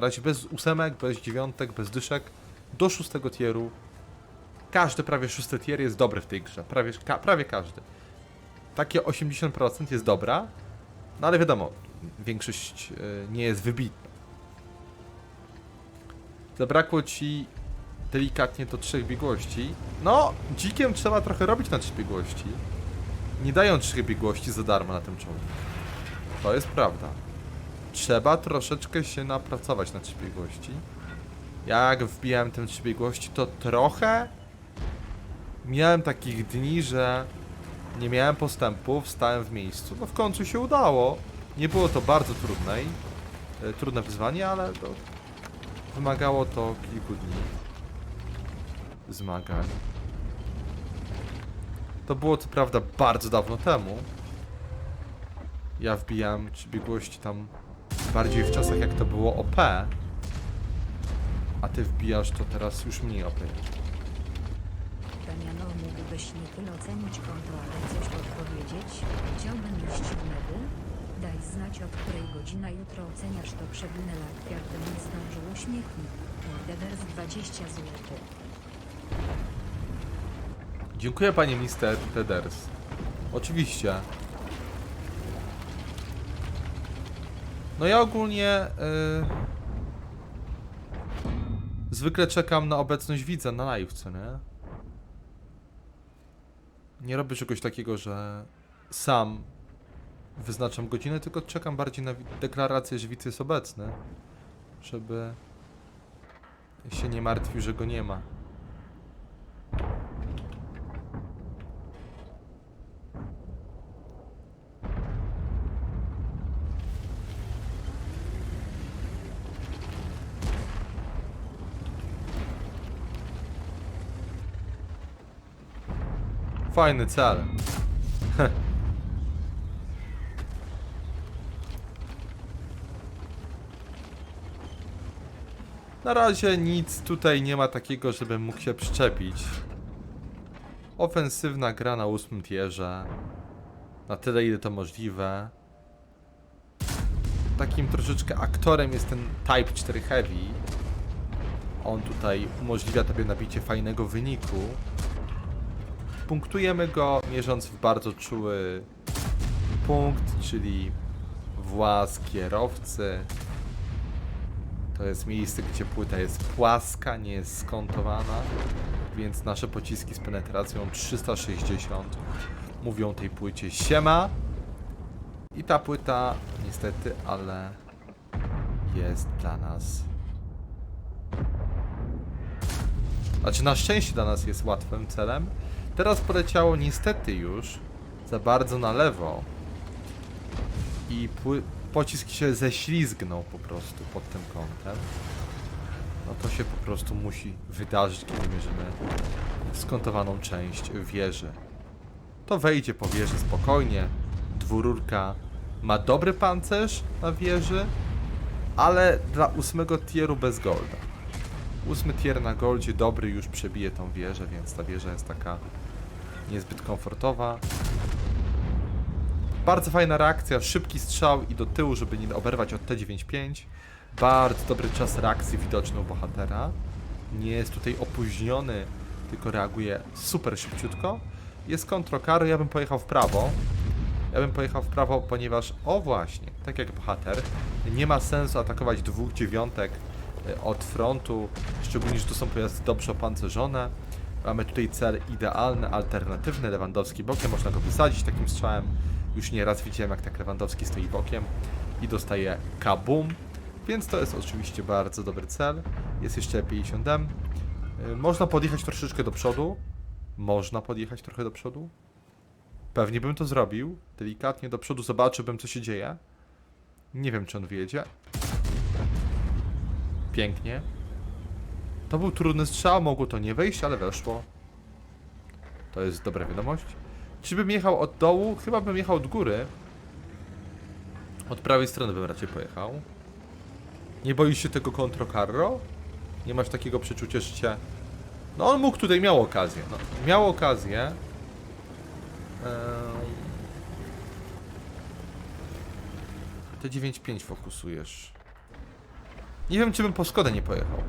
Na bez ósemek, bez dziewiątek, bez dyszek. Do szóstego tieru. Każdy prawie szósty tier jest dobry w tej grze. Prawie, ka, prawie każdy. Takie 80% jest dobra. No ale wiadomo, większość e, nie jest wybitna. Zabrakło ci delikatnie do trzech biegłości. No, dzikiem trzeba trochę robić na trzy biegłości. Nie dają trzech biegłości za darmo na tym czołgu. To jest prawda. Trzeba troszeczkę się napracować na trzy biegłości. Jak wbijałem tę trzy biegłości, to trochę miałem takich dni, że nie miałem postępu, stałem w miejscu. No w końcu się udało. Nie było to bardzo trudne, e, trudne wyzwanie, ale to wymagało to kilku dni zmagań. To było co prawda bardzo dawno temu. Ja wbijałem trzy biegłości tam bardziej w czasach jak to było OP. A ty wbijasz to teraz już mniej OP. Damiano, mógłbyś nie tyle ocenić konto, ale coś podpowiedzieć? Chciałbym iść w medy? Daj znać, od której godzina jutro oceniasz to przewinę lat, jakbym nie zdążył uśmiechnik. Deders 20 zł. Dziękuję panie Mister Teders. Oczywiście. No ja ogólnie yy, zwykle czekam na obecność widza na live, co nie? Nie robię czegoś takiego, że sam wyznaczam godzinę, tylko czekam bardziej na deklarację, że widz jest obecny, żeby się nie martwił, że go nie ma. Fajny cel. Na razie nic tutaj nie ma takiego, żebym mógł się przyczepić. Ofensywna gra na ósmym tierze. Na tyle, ile to możliwe. Takim troszeczkę aktorem jest ten Type 4 Heavy. On tutaj umożliwia tobie nabicie fajnego wyniku. Punktujemy go mierząc w bardzo czuły punkt, czyli włas kierowcy. To jest miejsce, gdzie płyta jest płaska, nie jest skontowana, więc nasze pociski z penetracją 360 mówią tej płycie siema. I ta płyta niestety, ale jest dla nas Znaczy na szczęście dla nas jest łatwym celem. Teraz poleciało niestety już za bardzo na lewo. I pocisk się ześlizgnął po prostu pod tym kątem. No to się po prostu musi wydarzyć, kiedy mierzymy skontowaną część wieży. To wejdzie po wieży spokojnie. Dwururka ma dobry pancerz na wieży, ale dla ósmego tieru bez golda. Ósmy tier na goldzie dobry już przebije tą wieżę, więc ta wieża jest taka niezbyt komfortowa. Bardzo fajna reakcja, szybki strzał i do tyłu, żeby nie oberwać od T95. Bardzo dobry czas reakcji widoczny u bohatera. Nie jest tutaj opóźniony, tylko reaguje super szybciutko. Jest kontrokar, ja bym pojechał w prawo. Ja bym pojechał w prawo, ponieważ, o właśnie, tak jak bohater, nie ma sensu atakować dwóch dziewiątek od frontu, szczególnie, że to są pojazdy dobrze opancerzone. Mamy tutaj cel idealny, alternatywny, Lewandowski bokiem, można go wysadzić takim strzałem. Już nieraz widziałem, jak tak Lewandowski stoi bokiem i dostaje kabum, więc to jest oczywiście bardzo dobry cel. Jest jeszcze 50M. Y, Można podjechać troszeczkę do przodu. Można podjechać trochę do przodu. Pewnie bym to zrobił. Delikatnie do przodu zobaczyłbym, co się dzieje. Nie wiem, czy on wyjedzie. Pięknie. To był trudny strzał, mogło to nie wejść, ale weszło. To jest dobra wiadomość. Czy bym jechał od dołu? Chyba bym jechał od góry. Od prawej strony bym raczej pojechał. Nie boisz się tego kontrocarro? Nie masz takiego przeczucia, że cię... No on mógł tutaj, miał okazję. No, miał okazję. Ehm... Te 9.5 fokusujesz. Nie wiem, czy bym po Skodę nie pojechał.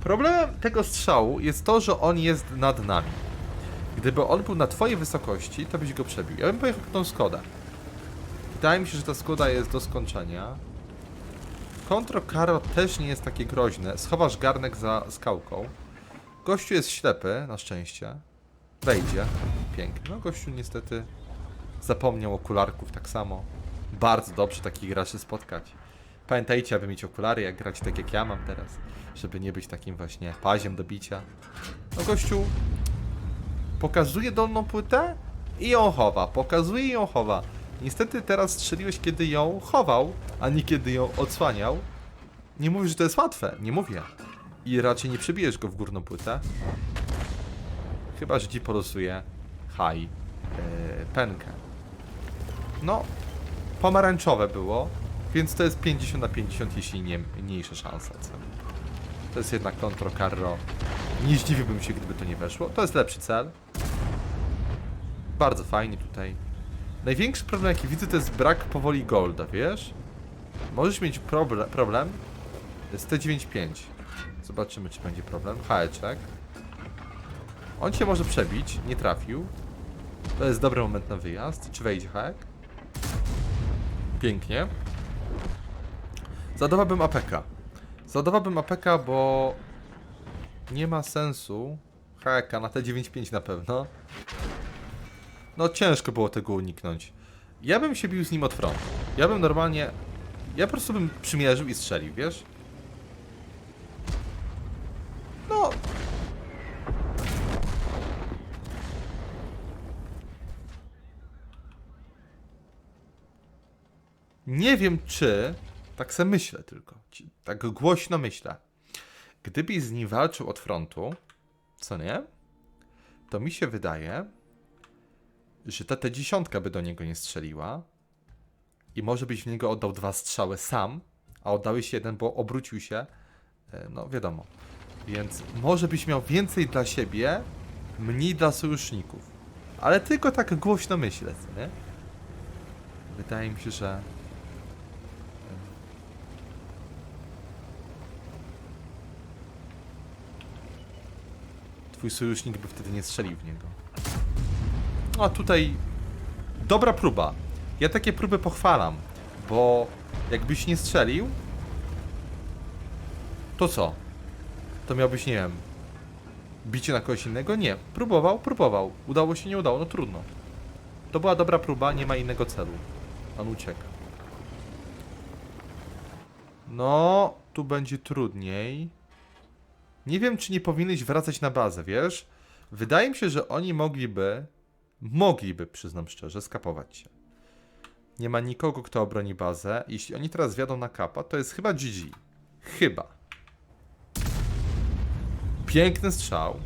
Problemem tego strzału jest to, że on jest nad nami. Gdyby on był na twojej wysokości, to byś go przebił. Ja bym pojechał po tą Skodę. Wydaje mi się, że ta Skoda jest do skończenia. Kontro Karo też nie jest takie groźne. Schowasz garnek za skałką. Gościu jest ślepy, na szczęście. Wejdzie. Pięknie. No gościu niestety zapomniał okularków tak samo. Bardzo dobrze takich graczy spotkać. Pamiętajcie, aby mieć okulary, jak grać tak jak ja mam teraz. Żeby nie być takim właśnie paziem do bicia. No gościu pokazuje dolną płytę i ją chowa. Pokazuje i ją chowa. Niestety teraz strzeliłeś, kiedy ją chował, a nie kiedy ją odsłaniał. Nie mówisz, że to jest łatwe. Nie mówię. I raczej nie przebijesz go w górną płytę. Chyba, że ci porosuje high yy, penkę. No, pomarańczowe było, więc to jest 50 na 50, jeśli nie mniejsza szansa. Co? To jest jednak Contro Carro. Nie zdziwiłbym się, gdyby to nie weszło. To jest lepszy cel. Bardzo fajnie tutaj. Największy problem, jaki widzę, to jest brak powoli golda, wiesz? Możesz mieć proble problem z T95. Zobaczymy, czy będzie problem. Haeczek. On cię może przebić, nie trafił. To jest dobry moment na wyjazd. Czy wejdzie haek? Pięknie. Zadawałbym APK. Zadawałbym APK, bo nie ma sensu haeka na T95 na pewno. No ciężko było tego uniknąć. Ja bym się bił z nim od frontu. Ja bym normalnie... Ja po prostu bym przymierzył i strzelił, wiesz? No... Nie wiem czy... Tak se myślę tylko. Tak głośno myślę. Gdybyś z nim walczył od frontu, co nie? To mi się wydaje, że ta T10 by do niego nie strzeliła i może byś w niego oddał dwa strzały sam, a oddałeś jeden, bo obrócił się, e, no wiadomo. Więc może byś miał więcej dla siebie, mniej dla sojuszników. Ale tylko tak głośno myślę, nie? Wydaje mi się, że... Twój sojusznik by wtedy nie strzelił w niego. A tutaj dobra próba. Ja takie próby pochwalam, bo jakbyś nie strzelił, to co? To miałbyś, nie wiem, bicie na kogoś innego? Nie. Próbował, próbował. Udało się, nie udało, no trudno. To była dobra próba, nie ma innego celu. On ucieka. No, tu będzie trudniej. Nie wiem, czy nie powinieneś wracać na bazę, wiesz? Wydaje mi się, że oni mogliby, mogliby, przyznam szczerze, skapować się. Nie ma nikogo, kto obroni bazę. Jeśli oni teraz wjadą na kapa, to jest chyba GG. Chyba. Piękny strzał.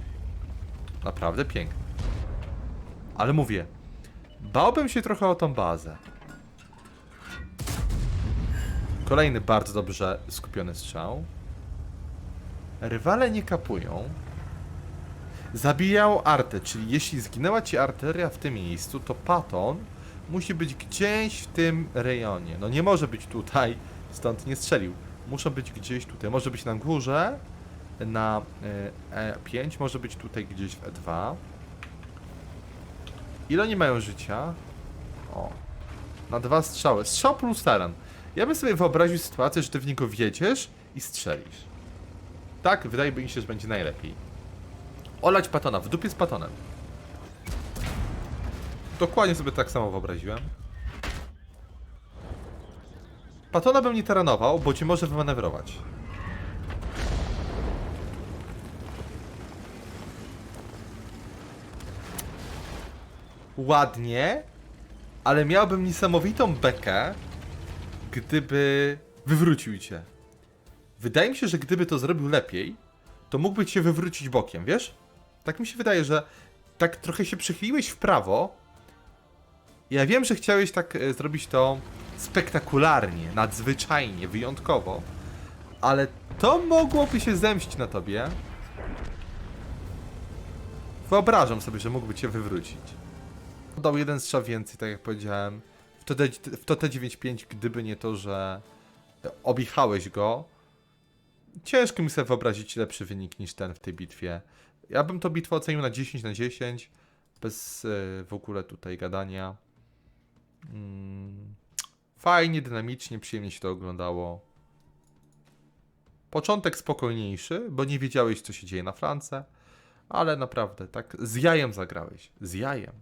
Naprawdę piękny. Ale mówię, bałbym się trochę o tą bazę. Kolejny bardzo dobrze skupiony strzał. Rywale nie kapują. Zabijał artę, czyli jeśli zginęła ci arteria w tym miejscu, to paton musi być gdzieś w tym rejonie. No nie może być tutaj, stąd nie strzelił. Muszą być gdzieś tutaj. Może być na górze, na e, E5, może być tutaj gdzieś w E2. Ile oni mają życia? O. Na dwa strzały. Strzał plus taran. Ja bym sobie wyobraził sytuację, że ty w niego wjedziesz i strzelisz. Tak, wydaje mi się, że będzie najlepiej. Olać patona, w dupie z patonem. Dokładnie sobie tak samo wyobraziłem. Patona bym nie taranował, bo ci może wymanewrować. Ładnie, ale miałbym niesamowitą bekę, gdyby wywrócił cię. Wydaje mi się, że gdyby to zrobił lepiej, to mógłby cię wywrócić bokiem, wiesz? Tak mi się wydaje, że tak trochę się przychyliłeś w prawo. Ja wiem, że chciałeś tak e, zrobić to spektakularnie, nadzwyczajnie, wyjątkowo, ale to mogłoby się zemścić na tobie. Wyobrażam sobie, że mógłby cię wywrócić. Dał jeden strzał więcej, tak jak powiedziałem. W to, T- w to T95, gdyby nie to, że objechałeś go. Ciężko mi sobie wyobrazić lepszy wynik niż ten w tej bitwie. Ja bym to bitwę ocenił na 10 na 10, bez e, w ogóle tutaj gadania. Mm, fajnie, dynamicznie, przyjemnie się to oglądało. Początek spokojniejszy, bo nie wiedziałeś, co się dzieje na France, ale naprawdę, tak, z jajem zagrałeś. Z jajem.